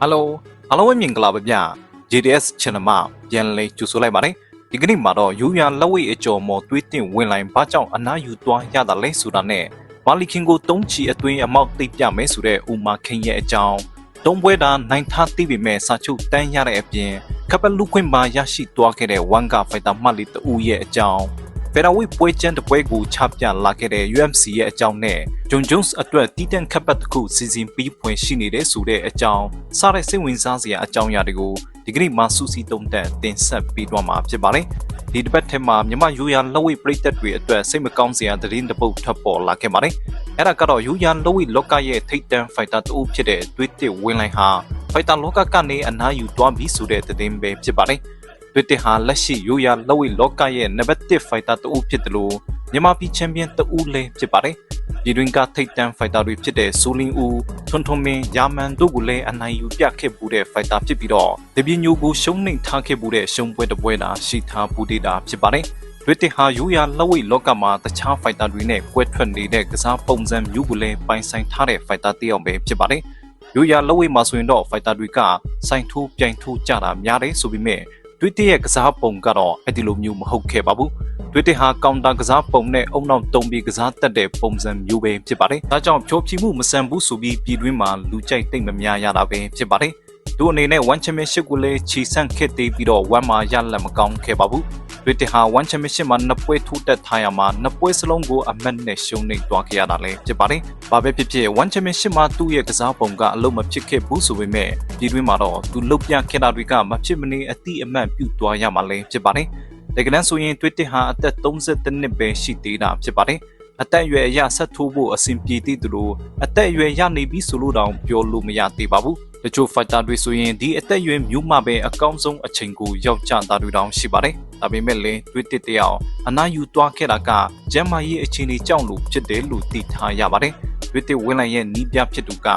ဟယ်လိုအားလုံးပဲမြင်ကြလားဗျာ JDS channel မှာပြန်လည်ကြိုဆိုလိုက်ပါတယ်ဒီကနေ့မှာတော့ယူရန်လက်ဝိတ်အကျော်မော်သွေးတင်ဝင်လိုက်ဘာကြောင့်အနာယူသွားရတာလဲဆိုတာနဲ့မာလီခင်ကိုတုံးချီအတွင်းအမောက်သိပ်ပြမယ်ဆိုတဲ့ဥမာခင်ရဲ့အကြောင်းတုံးပွဲတာနိုင်ထားသိပေမဲ့စာချုပ်တန်းရတဲ့အပြင်ကပလူခွင့်ပါရရှိသွားခဲ့တဲ့ဝန်ကဖိုက်တာမှတ်လီတူရဲ့အကြောင်း ဖက်ဒရဝိပွဲချန်တပွဲကိုချပြလာခဲ့တဲ့ UMC ရဲ့အကြောင်းနဲ့ John Jones အတွက်တီးတန့်ခပ်ပတ်တစ်ခုစီစဉ်ပြီးဖွင့်ရှိနေတဲ့ဆိုတဲ့အကြောင်းစတဲ့စိတ်ဝင်စားစရာအကြောင်းအရာတွေကိုဒီကနေ့မှစူးစီးတုံးတက်တင်ဆက်ပေးသွားမှာဖြစ်ပါတယ်။ဒီတစ်ပတ်ထဲမှာမြန်မာယူရန်လက်ဝိတ်ပြည်သက်တွေအတွက်စိတ်မကောင်းစရာသတင်းတစ်ပုဒ်ထပ်ပေါ်လာခဲ့ပါတယ်။အဲ့ဒါကတော့ယူရန်လက်ဝိတ်လောကရဲ့ထိပ်တန်းဖိုက်တာတူဖြစ်တဲ့တွေးတစ်ဝင်းလိုင်းဟာဖိုက်တာလောကကနေအနားယူသွားပြီဆိုတဲ့သတင်းပဲဖြစ်ပါတယ်။ တွေ့တဲ့ဟာလက်ရှိရိုးရာလက်ဝိလောကရဲ့နံပါတ်1ဖိုက်တာတဦးဖြစ်တယ်လို့မြန်မာပြည်ချန်ပီယံတဦးလည်းဖြစ်ပါတယ်။ပြည်တွင်းကထိပ်တန်းဖိုက်တာတွေဖြစ်တဲ့ဆိုလင်းဦးထွန်းထွန်းမင်းယာမန်တို့ကိုလည်းအနိုင်ယူပြခဲ့မှုတဲ့ဖိုက်တာဖြစ်ပြီးတော့တပြင်းညိုကိုရှုံးနှိမ်ထားခဲ့မှုတဲ့ရှုံးပွဲတစ်ပွဲတာရှိထားမှုတည်တာဖြစ်ပါတယ်။တွေ့တဲ့ဟာရိုးရာလက်ဝိလောကမှာတခြားဖိုက်တာတွေနဲ့ကွဲထွက်နေတဲ့ကစားပုံစံမျိုးကိုလည်းပိုင်ဆိုင်ထားတဲ့ဖိုက်တာတစ်ယောက်ပဲဖြစ်ပါတယ်။ရိုးရာလက်ဝိမှာဆိုရင်တော့ဖိုက်တာတွေကစိုင်ထိုးပြိုင်ထိုးကြတာများတယ်ဆိုပေမဲ့ တွေ့တဲ့ရဲ့ကစားပုံကတော့အဲ့ဒီလိုမျိုးမဟုတ်ခဲ့ပါဘူးတွေ့တဲ့ဟာကောင်တာကစားပုံနဲ့အုံနောက်တုံပြီးကစားတတ်တဲ့ပုံစံမျိုးပဲဖြစ်ပါတယ်ဒါကြောင့်ဖြိုးဖြီးမှုမဆန်ဘူးဆိုပြီးပြည်တွင်းမှာလူကြိုက်တိတ်မများရတာပဲဖြစ်ပါတယ် သူအနေနဲ့ one championship ကိုလည်းချီဆန့်ခဲ့သေးပြီးတော့ one မှာရလက်မကောင်းခဲ့ပါဘူးတွေ့တဲ့ဟာ one championship မှာနှစ်ပွဲထိုးတက်ထားရမှာနှစ်ပွဲစလုံးကိုအမတ်နဲ့ရှုံးနေသွားခဲ့ရတာလည်းဖြစ်ပါတယ်။ဘာပဲဖြစ်ဖြစ် one championship မှာသူ့ရဲ့ကစားပုံကအလုံးမဖြစ်ခဲ့ဘူးဆိုပေမဲ့ပြည်တွင်းမှာတော့သူလုတ်ပြခဲ့တာတွေကမဖြစ်မနေအတိအမှန်ပြုတ်သွားရမှာလည်းဖြစ်ပါတယ်။ဒါကနန်းဆိုရင်တွေ့တဲ့ဟာအသက်30နှစ်ပဲရှိသေးတာဖြစ်ပါတယ်။အသက်အရွယ်အရဆက်ထိုးဖို့အဆင်ပြေသေးသလိုအသက်အရွယ်ရနေပြီဆိုလို့တောင်ပြောလို့မရသေးပါဘူး။ တချို့ fighter တွေဆိုရင်ဒီအသက်အရွယ်မျိုးမှပဲအကောင်းဆုံးအချိန်ကိုရောက်ကြတာတွေတောင်ရှိပါတယ်။ဒါပေမဲ့လည်းတွေးတစ်တယောက်အနာယူသွားခဲ့တာကကျမ်းမာရေးအခြေအနေကြောင့်လို့ဖြစ်တယ်လို့သိထားရပါတယ်။တွေးတစ်ဝင်းလိုက်ရဲ့နီးပြဖြစ်သူက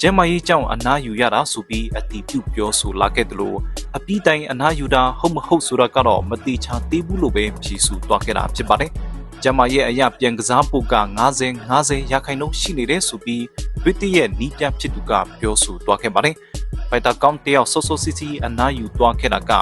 ကျမ်းမာရေးကြောင့်အနာယူရတာဆိုပြီးအတီးပြုတ်ပြောဆိုလာခဲ့တယ်လို့အပြီးတိုင်းအနာယူတာဟုတ်မဟုတ်ဆိုတာကတော့မတိချာသေးဘူးလို့ပဲဖြေဆိုသွားခဲ့တာဖြစ်ပါတယ်။ကျမရဲ့အရာပြန်ကစားဖို့က90 90ရာခိုင်နှုန်းရှိနေတယ်ဆိုပြီး ဝိတ္တရဲ့နီးပြဖြစ်သူကပြောဆိုသွားခဲ့ပါတယ်။ဖိုက်တာကောင်တယောက်ဆော့ဆော့စီစီအနာယူသွားခဲ့တာက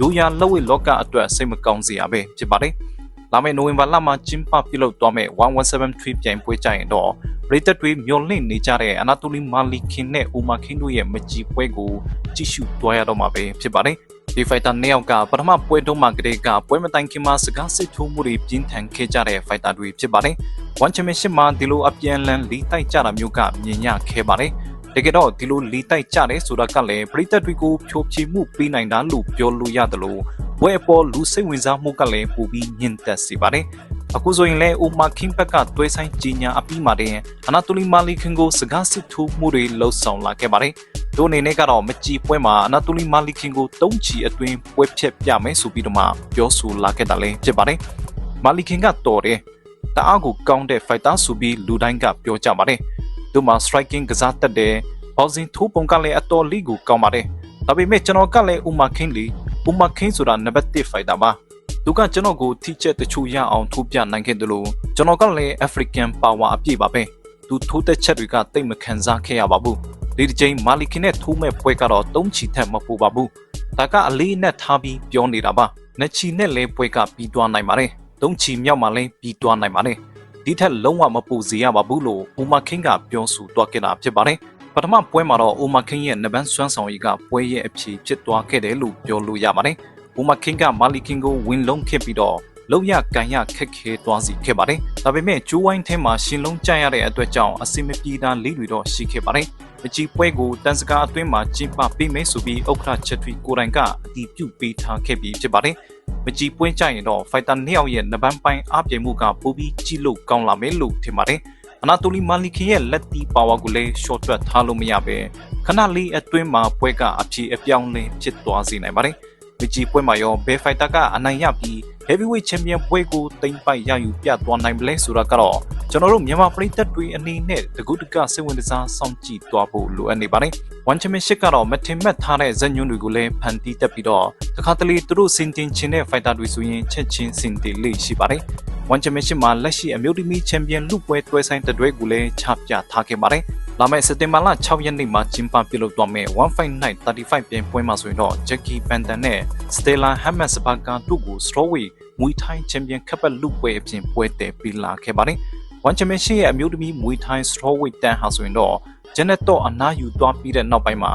ရိုးရာလက်ဝိလောကအတွက်စိတ်မကောင်းစရာပဲဖြစ်ပါတယ်။လာမယ့်နိုဝင်ဘာလမှာကျင်းပပြုလုပ်သွားမယ့်1173ပြိုင်ပွဲကြရင်တော့ပရိသတ်တွေမျှော်လင့်နေကြတဲ့အနာတိုလီမာလီခင်နဲ့အိုမာခင်တို့ရဲ့မကြီးပွဲကိုကြည့်ရှုသွားရတော့မှာပဲဖြစ်ပါတယ်။ ဒီဖိုက်တာနှစ်ယောက်ကပထမပွဲတုန်းမှာကတည်းကပွဲမတိုင်ခင်မှာစကားစစ်ထိုးမှုတွေပြင်းထန်ခဲ့ကြတဲ့ဖိုက်တာတွေဖြစ်ပါတယ်။ One Championship မှာဒီလိုအပြန်လန်လီတိုက်ကြတာမျိုးကမြင်ရခဲ့ပါတယ်။တကယ်တော့ဒီလိုလီတိုက်ကြတယ်ဆိုတာကလည်းပရိသတ်တွေကိုဖြိုချေမှုပေးနိုင်တာလို့ပြောလို့ရတယ်လို့ဝဲအပေါ်လူစိတ်ဝင်စားမှုကလည်းပိုပြီးညှင့်သက်စေပါတယ်။ အခုဆိုရင်လည်းအိုမာကင်းဘက်ကတွဲဆိုင်ကြီးညာအပြီးမှာတဲ့အနာတိုလီမာလီခင်ကိုစကားစစ်ထိုးမှုတွေလှုပ်ဆောင်လာခဲ့ပါတယ်။တို့အနေနဲ့ကတော့မကြည်ပွဲမှာအနာတိုလီမာလီခင်ကိုတုံးချီအတွင်းပွဲဖြတ်ပြမယ်ဆိုပြီးတော့မှပြောဆိုလာခဲ့တာလည်းဖြစ်ပါတယ်။မာလီခင်ကတော်တယ်။တအားကိုကောင်းတဲ့ fighter ဆိုပြီးလူတိုင်းကပြောကြပါတယ်။တို့မှာ striking ကစားတတ်တယ်။ boxing ထိုးပုံကလည်းအတော်လေးကိုကောင်းပါတယ်။ဒါပေမဲ့ကျွန်တော်ကလည်းဥမာခင်းလီဥမာခင်းဆိုတာနံပါတ်1 fighter ပါ။ သူကကျွန်တော်ကိုထိချက်တချို့ရအောင်ထိုးပြနိုင်ခဲ့တယ်လို့ကျွန်တော်ကလည်း African power အပြည့်ပါပဲ။သူထိုးတဲ့ချက်တွေကတိတ်မခံစားခဲ့ရပါဘူး။ဒီတစ်ချိန်မာလီကင်နဲ့ထိုးမဲ့ပွဲကတော့တုံးချီထက်မပူပါဘူး။ဒါကအလေးနဲ့ထားပြီးပြောနေတာပါ။နချီနဲ့လဲပွဲကပြီးသွားနိုင်ပါတယ်။တုံးချီမြောက်မှလည်းပြီးသွားနိုင်ပါတယ်။ဒီထက်လုံးဝမပူစေရပါဘူးလို့ဥမာခင်းကပြောဆိုသွားခဲ့တာဖြစ်ပါတယ်။ပထမပွဲမှာတော့အိုမာခင်းရဲ့နဗန်းစွမ်းဆောင်ရည်ကပွဲရဲ့အဖြေဖြစ်သွားခဲ့တယ်လို့ပြောလို့ရပါတယ်။ အိုမာခင်းကမာလီကင်ကိုဝင်လုံးခဲ့ပြီးတော့လုံရကန်ရခက်ခဲသွားစီခဲ့ပါတယ်။ဒါပေမဲ့ကျိုးဝိုင်းထဲမှာရှင်လုံးကြရတဲ့အတွက်ကြောင့်အစင်မပြေတာလေးတွေတော့ရှိခဲ့ပါတယ်။မကြီးပွဲကိုတန်စကားအတွင်းမှာကျင်းပပေးမယ်ဆိုပြီးဥက္ခရာချက်ထွီကိုတိုင်ကအတီးပြုတ်ပေးထားခဲ့ပြီးဖြစ်ပါတယ်။မကြီးပွဲကြရင်တော့ဖိုက်တာနှစ်ယောက်ရဲ့နဗန်းပိုင်းအပြည့်မှုကပိုပြီးကြီးလို့ကောင်းလာမယ်လို့ထင်ပါတယ်။အနာတိုလီမာလီခင်ရဲ့လက်တီပါဝါကိုလည်း short တွက်ထားလို့မရပဲခဏလေးအတွင်းမှာပွဲကအဖြေအပြောင်းလဲဖြစ်သွားစေနိုင်ပါတယ်။ မကြီးပွဲမှာရောဘယ်ဖိုက်တာကအနိုင်ရပြီး heavyweight champion ပွဲကိုတိမ့်ပိုက်ရယူပြသွားနိုင်မလဲဆိုတာကတော့ကျွန်တော်တို့မြန်မာပြည်သက်တွေအနေနဲ့တကူတကစိတ်ဝင်စားစောင့်ကြည့်သွားဖို့လိုအပ်နေပါတယ်။ One Championship ကတော့မထင်မှတ်ထားတဲ့ဇက်ညွန်းတွေကိုလည်းဖန်တီးတက်ပြီးတော့တခါတလေသူတို့စင်တင်ချင်တဲ့ fighter တွေဆိုရင်ချက်ချင်းစင်တင်လေးရှိပါတယ်။ One Championship မှာလက်ရှိအမျိုးသမီးချန်ပီယံလူပွဲတွဲဆိုင်တတွဲကိုလည်းချပြထားခဲ့ပါတယ်။ လာမယ့်စက်တင်ဘာလ6ရက်နေ့မှာကျင်းပပြုလုပ်သွားမယ့်1 Fight Night 35ပြိုင်ပွဲမှာဆိုရင်တော့ Jackie Bantan နဲ့ Stella Hamas ဘာကန်တို့ကို Strawweight မွေထိုင်းချန်ပီယံကပ်လူပွဲအပြင်ပွဲတည်ပြီးလာခဲ့ပါတယ်။ One Championship ရဲ့အမျိုးသမီးမွေထိုင်း Strawweight တန်းဟာဆိုရင်တော့ Janet တော့အနားယူသွားပြီးတဲ့နောက်ပိုင်းမှာ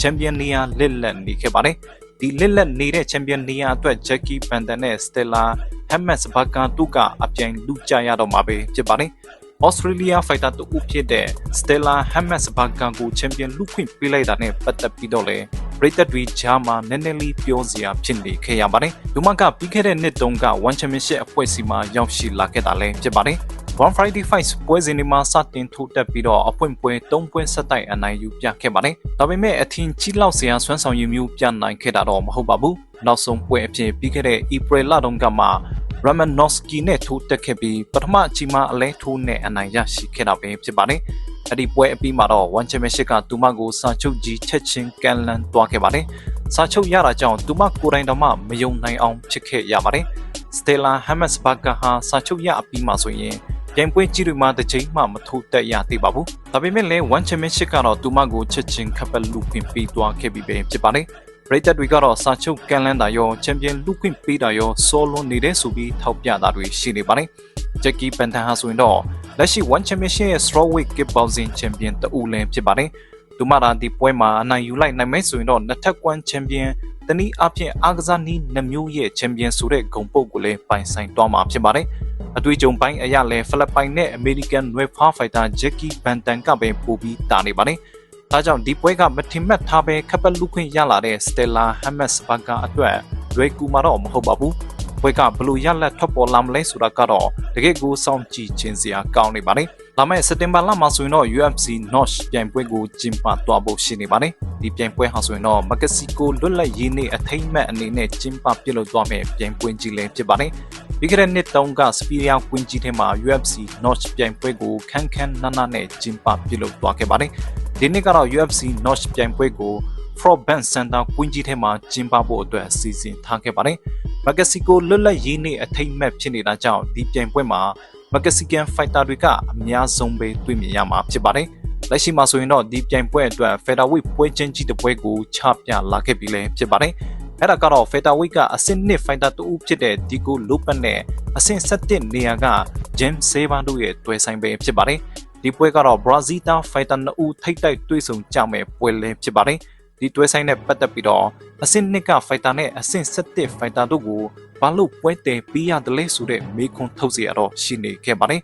ချန်ပီယံနေရာလက်လက်နေခဲ့ပါတယ်။ဒီလက်လက်နေတဲ့ချန်ပီယံနေရာအတွက် Jackie Bantan နဲ့ Stella Hamas ဘာကန်တို့ကအပြိုင်လူကြရတော့မှာပဲဖြစ်ပါတယ်။ Australia Fighter တူဖြစ်တဲ့ Stella Hamas ဘာကန်ကိုချန်ပီယံလူခွင့်ပေးလိုက်တာနဲ့ပတ်သက်ပြီးတော့လေပရိသတ်တွေဂျာမာနည်းနည်းလေးပြောစရာဖြစ်နေခဲ့ရပါတယ်။ဒုမကပြီးခဲ့တဲ့နှစ်တုန်းက One Championship အဖွဲ့အစည်းမှာရောက်ရှိလာခဲ့တာလည်းဖြစ်ပါတယ်။ One Friday Fight ပွဲစဉ်ဒီမှာစတင်ထိုးတက်ပြီးတော့အပွင့်ပွဲ၃ပွဲဆက်တိုက်အနိုင်ယူပြခဲ့ပါတယ်။ဒါပေမဲ့အထင်ကြီးလောက်စရာဆွမ်းဆောင်ရည်မျိုးပြနိုင်ခဲ့တာတော့မဟုတ်ပါဘူး။နောက်ဆုံးပွဲအဖြစ်ပြီးခဲ့တဲ့ April လတုန်းကမှ Ramanovsky နဲ့ထိုးတက်ခဲ့ပြီးပထမအချိန်မှာအလဲထိုးနဲ့အနိုင်ရရှိခဲ့တာပဲဖြစ်ပါတယ်။အဲ့ဒီပွဲအပြီးမှာတော့ One Championship ကသူမကိုစာချုပ်ကြီးချက်ချင်းကန်လန်သွားခဲ့ပါတယ်။စာချုပ်ရတာကြောင့်သူမကိုယ်တိုင်တော့မှမယုံနိုင်အောင်ဖြစ်ခဲ့ရပါတယ်။ Stella Hammersberger ဟာစာချုပ်ရအပြီးမှဆိုရင်ပြိုင်ပွဲကြီးတွေမှာတစ်ချိန်မှမထိုးတက်ရသေးပါဘူး။ဒါပေမဲ့လည်း One Championship ကတော့သူမကိုချက်ချင်းခပ်ပတ်လူခွင့်ပေးသွားခဲ့ပြီးပဲဖြစ်ပါတယ်။ ရိတ်သက်တွေကတော့စာချုပ်ကန်လန်းတာရောချန်ပီယံလူခွင့်ပေးတာရောစောလွန်နေတဲ့ဆိုပြီးထောက်ပြတာတွေရှိနေပါတယ်။ဂျက်ကီပန်တန်ဟာဆိုရင်တော့လက်ရှိ One Championship ရဲ့ Strawweight Kickboxing Champion တူလည်းဖြစ်ပါတယ်။သူမရာဒီပွဲမှာအနိုင်ယူလိုက်နိုင်မယ်ဆိုရင်တော့နှစ်ထပ်ကွမ်းချန်ပီယံတနည်းအားဖြင့်အားကစားနည်းနှမျိုးရဲ့ချန်ပီယံဆိုတဲ့ဂုဏ်ပုတ်ကိုလည်းပိုင်ဆိုင်သွားမှာဖြစ်ပါတယ်။အတွေ့အကြုံပိုင်းအရလည်းဖိလစ်ပိုင်နဲ့အမေရိကန်နွေဖားဖိုက်တာဂျက်ကီဘန်တန်ကပဲပိုပြီးတာနေပါတယ်။ ဒါကြောင့်ဒီပွဲကမထင်မှတ်ထားပဲခပ်ပတ်လူခွင့်ရလာတဲ့ Stella Hamas ဘကအတွက်လွယ်ကူမှာတော့မဟုတ်ပါဘူး။ပွဲကဘလို့ရလက်ထွက်ပေါ်လာမလဲဆိုတာကတော့တကယ့်ကိုစောင့်ကြည့်ခြင်းစရာကောင်းနေပါလေ။ဒါမဲ့စက်တင်ဘာလမှာဆိုရင်တော့ UFC Notch ပြိုင်ပွဲကိုကျင်းပသွားဖို့ရှိနေပါလေ။ဒီပြိုင်ပွဲဟာဆိုရင်တော့မက္ကဆီကိုလွတ်လပ်ရေးနေ့အထိမ်းအမှတ်အနေနဲ့ကျင်းပပြုလုပ်သွားမယ့်ပြိုင်ပွဲကြီးလည်းဖြစ်ပါလေ။ပြီးခဲ့တဲ့နှစ်တုန်းကစပီရီယာကွင်းကြီးထဲမှာ UFC Notch ပြိုင်ပွဲကိုခန်းခန်းနာနာနဲ့ကျင်းပပြုလုပ်သွားခဲ့ပါတယ်။ ဒီနေ့ကတော့ UFC Notch ပြိုင်ပွဲကို Frog Bank Center ကွင်းကြီးထဲမှာကျင်းပဖို့အတွက်အစီအစဉ်ထားခဲ့ပါတယ်။မက္ကဆီကိုလွတ်လပ်ရေးနေ့အထိမ်းအမှတ်ဖြစ်နေတာကြောင့်ဒီပြိုင်ပွဲမှာမက္ကဆီကန်ဖိုက်တာတွေကအများဆုံးပဲတွေ့မြင်ရမှာဖြစ်ပါတယ်။လက်ရှိမှာဆိုရင်တော့ဒီပြိုင်ပွဲအတွက် Featherweight ပွဲချင်းကြီးတစ်ပွဲကိုချပြလာခဲ့ပြီလည်းဖြစ်ပါတယ်။အဲ့ဒါကတော့ Featherweight ကအဆင့်1 fighter တူဖြစ်တဲ့ Dico Lopez နဲ့အဆင့်7နေရာက James Saber တို့ရဲ့တွဲဆိုင်ပဲဖြစ်ပါတယ်။ ဒီပွဲကတော့ Brazil သား fighter 2ဦးထိတ်တိုက်တွေ့ဆုံကြမယ်ပွဲလည်းဖြစ်ပါတယ်ဒီတွဲဆိုင်နဲ့ပတ်သက်ပြီးတော့အဆင့်2က fighter နဲ့အဆင့်7 fighter တို့ကိုဘာလို့ပွဲတည်ပြီးရတယ်လဲဆိုတဲ့မေးခွန်းထုတ်စီရတော့ရှိနေခဲ့ပါတယ်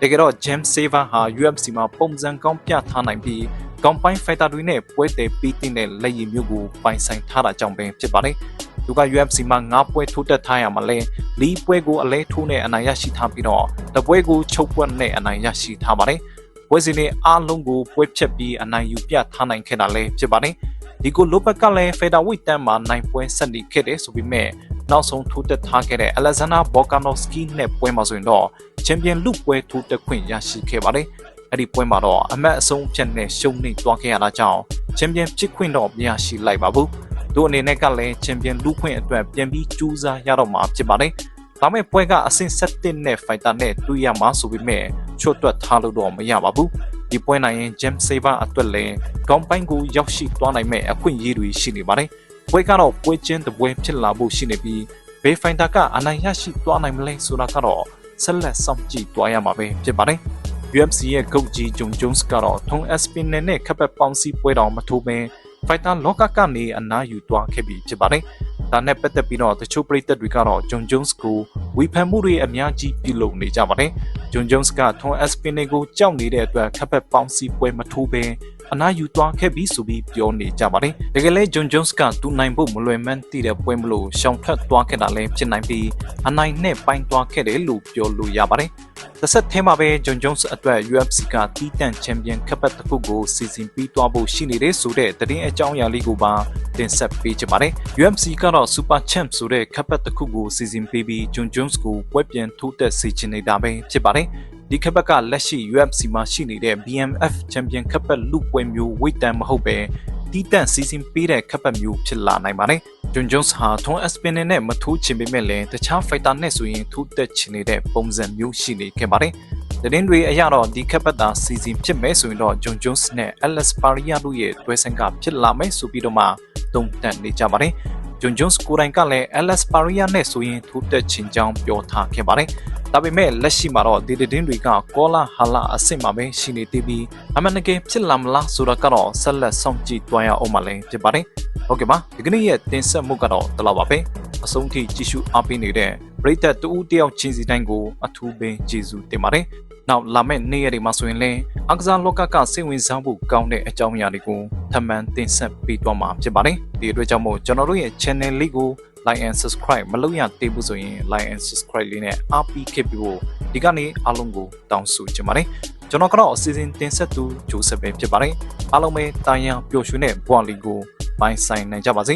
တကယ်တော့ James Saver ဟာ UFC မှာပုံစံကောင်းပြထားနိုင်ပြီးကောင်းပိုင်း fighter တွေနဲ့ပွဲတည်ပြီးတဲ့လက်ရည်မျိုးကိုပိုင်ဆိုင်ထားတာကြောင့်ပဲဖြစ်ပါတယ်သူက UFC မှာ9ပွဲထိုးတက်ထားရမှာလဲလီပွဲကိုအလဲထိုးနဲ့အနိုင်ရရှိထားပြီးတော့တပွဲကိုချုပ်ပွက်နဲ့အနိုင်ရရှိထားပါတယ် ပွဲစဉ်တွေအားလုံးကိုပွဲဖြတ်ပြီးအနိုင်ယူပြထားနိုင်ခဲ့တာလည်းဖြစ်ပါတယ်။ဒီကိုလိုဘက်ကလည်းဖေဒါဝိတန်မှာနိုင်ပွဲဆက်နေခဲ့တယ်ဆိုပေမဲ့နောက်ဆုံးထိုးတက်ထားခဲ့တဲ့အလက်ဇန်နာဘော်ကာနိုစကီနဲ့ပွဲမှာဆိုရင်တော့ချန်ပီယံလုပွဲထိုးတက်ခွင့်ရရှိခဲ့ပါတယ်။အဲ့ဒီပွဲမှာတော့အမတ်အဆုံးဖြတ်နဲ့ရှုံးနေသွားခဲ့ရတာကြောင့်ချန်ပီယံဖြစ်ခွင့်တော့မရရှိလိုက်ပါဘူး။တို့အနေနဲ့ကလည်းချန်ပီယံလုခွင့်အတွက်ပြန်ပြီးကြိုးစားရတော့မှာဖြစ်ပါတယ်။ဒါမဲ့ပွဲကအဆင့်7နဲ့ fighter နဲ့တွေ့ရမှာဆိုပေမဲ့ ချွတ်တွက်ထားလို့တော့မရပါဘူးဒီပွဲနိုင်ရင် Gem Saver အတွက်လည်းကောင်းပိုင်းကိုရောက်ရှိသွားနိုင်မဲ့အခွင့်အရေးတွေရှိနေပါတယ်ပွဲကတော့ပွဲချင်းတစ်ပွဲဖြစ်လာဖို့ရှိနေပြီးဘေး fighter ကအနိုင်ရရှိသွားနိုင်မလဲဆိုတာကတော့ဆက်လက်စောင့်ကြည့်သွားရမှာပဲဖြစ်ပါတယ် UFC ရဲ့ GOAT ကြီး John Jones ကတော့ထုံ Espinel နဲ့ခပ်ပတ်ပေါင်းစည်းပွဲတော်မထိုးဘဲ fighter လောကကနေအနားယူသွားခဲ့ပြီဖြစ်ပါတယ်ဒါနဲ့ပတ်သက်ပြီးတော့တချို့ပရိသတ်တွေကတော့ဂျွန်ဂျွန်းစ်ကိုဝေဖန်မှုတွေအများကြီးပြုလုပ်နေကြပါတယ်။ ဂျွန်ဂျွန်းစ်ကထွန်အက်စပင်နေကိုကြောက်နေတဲ့အတွက်ခပ်ဖက်ပေါင်းစီပွဲမထိုးဘဲ အနားယူသွားခဲ့ပြီးဆိုပြီးပြောနေကြပါတယ်။တကယ်လဲဂျွန်ဂျွန်းစ်ကသူနိုင်ဖို့မလွယ်မှန်းသိတဲ့ပွဲမလို့ရှောင်ထွက်သွားခဲ့တာလည်းဖြစ်နိုင်ပြီးအနိုင်နဲ့ပိုင်းသွားခဲ့တယ်လို့ပြောလို့ရပါတယ်။တစ်ဆက်ထဲမှာပဲ John Jones အတွက် UFC ကတီးတန့်ချန်ပီယံကပတ်တစ်ခုကိုစီစဉ်ပြီးသွားဖို့ရှိနေတဲ့ဆိုတဲ့သတင်းအကြောင်းအရာလေးကိုပါတင်ဆက်ပေးချင်ပါတယ်။ UFC ကတော့ Super Champ ဆိုတဲ့ကပတ်တစ်ခုကိုစီစဉ်ပေးပြီး John Jones ကိုပွဲပြန်ထိုးတက်စေချင်နေတာပဲဖြစ်ပါတယ်။ ဒီကပတ်ကလက်ရှိ UFC မှာရှိနေတဲ့ BMF ချန်ပီယံကပတ်လူပွဲမျိုးဝိတ်တန်မဟုတ်ပဲတီးတန့်စီစဉ်ပေးတဲ့ကပတ်မျိုးဖြစ်လာနိုင်ပါတယ်။ John Jones ဟာထုံး Espinel နဲ့မထိုးချင်ပေမဲ့လည်းတခြား fighter နဲ့ဆိုရင်ထိုးတက်ချင်နေတဲ့ပုံစံမျိုးရှိနေခဲ့ပါတယ်။သတင်းတွေအရတော့ဒီခက်ပတ်တာစီစဉ်ဖြစ်မဲ့ဆိုရင်တော့ဂျွန်ဂျွန်းစ်နဲ့ Alex Paria တို့ရဲ့တွဲဆန်းကဖြစ်လာမဲ့ဆိုပြီးတော့မှတုံ့တက်နေကြပါတယ်ဂျွန်ဂျွန်းစ်ကိုယ်တိုင်ကလည်း Alex Paria နဲ့ဆိုရင်ထိုးတက်ချင်ကြောင်းပြောထားခဲ့ပါတယ် ဒါပေမဲ့လက်ရှိမှာတော့ဒီသတင်းတွေကကောလာဟာလာအစ်စ်မှာပဲရှိနေသေးပြီးအမှန်တကယ်ဖြစ်လာမလားဆိုတာကတော့ဆက်လက်စောင့်ကြည့်သွားရအောင်မလဲဖြစ်ပါတယ်ဟုတ်ကဲ့ပါဒီကနေ့ရဲ့တင်ဆက်မှုကတော့ဒီလောက်ပါပဲအဆုံးထိကြည့်ရှုအားပေးနေတဲ့ပရိသတ်တူဦးတယောက်ချင်းစီတိုင်းကိုအထူးပင်ကျေးဇူးတင်ပါတယ်နောက်လာမယ့်နေ့ရက်တွေမှာဆိုရင်လည်းအကစားလောကကစိတ်ဝင်စားဖို့ကောင်းတဲ့အကြောင်းအရာတွေကိုထပ်မံတင်ဆက်ပေးသွားမှာဖြစ်ပါတယ်ဒီအတွက်ကြောင့်မို့ကျွန်တော်တို့ရဲ့ channel လေးကို like and subscribe မလုပ်ရသေးဘူးဆိုရင် like and subscribe လေးနဲ့အားပေးခဲ့ပြီးဖို့ဒီကနေ့အားလုံးကိုတောင်းဆိုချင်ပါတယ်ကျွန်တော်ကတော့အစီအစဉ်တင်ဆက်သူဂျိုးဆက်ပဲဖြစ်ပါတယ်အားလုံးပဲတာယာပျော်ရွှင်တဲ့ဘဝလေးကိုပိုင်ဆိုင်နိုင်ကြပါစေ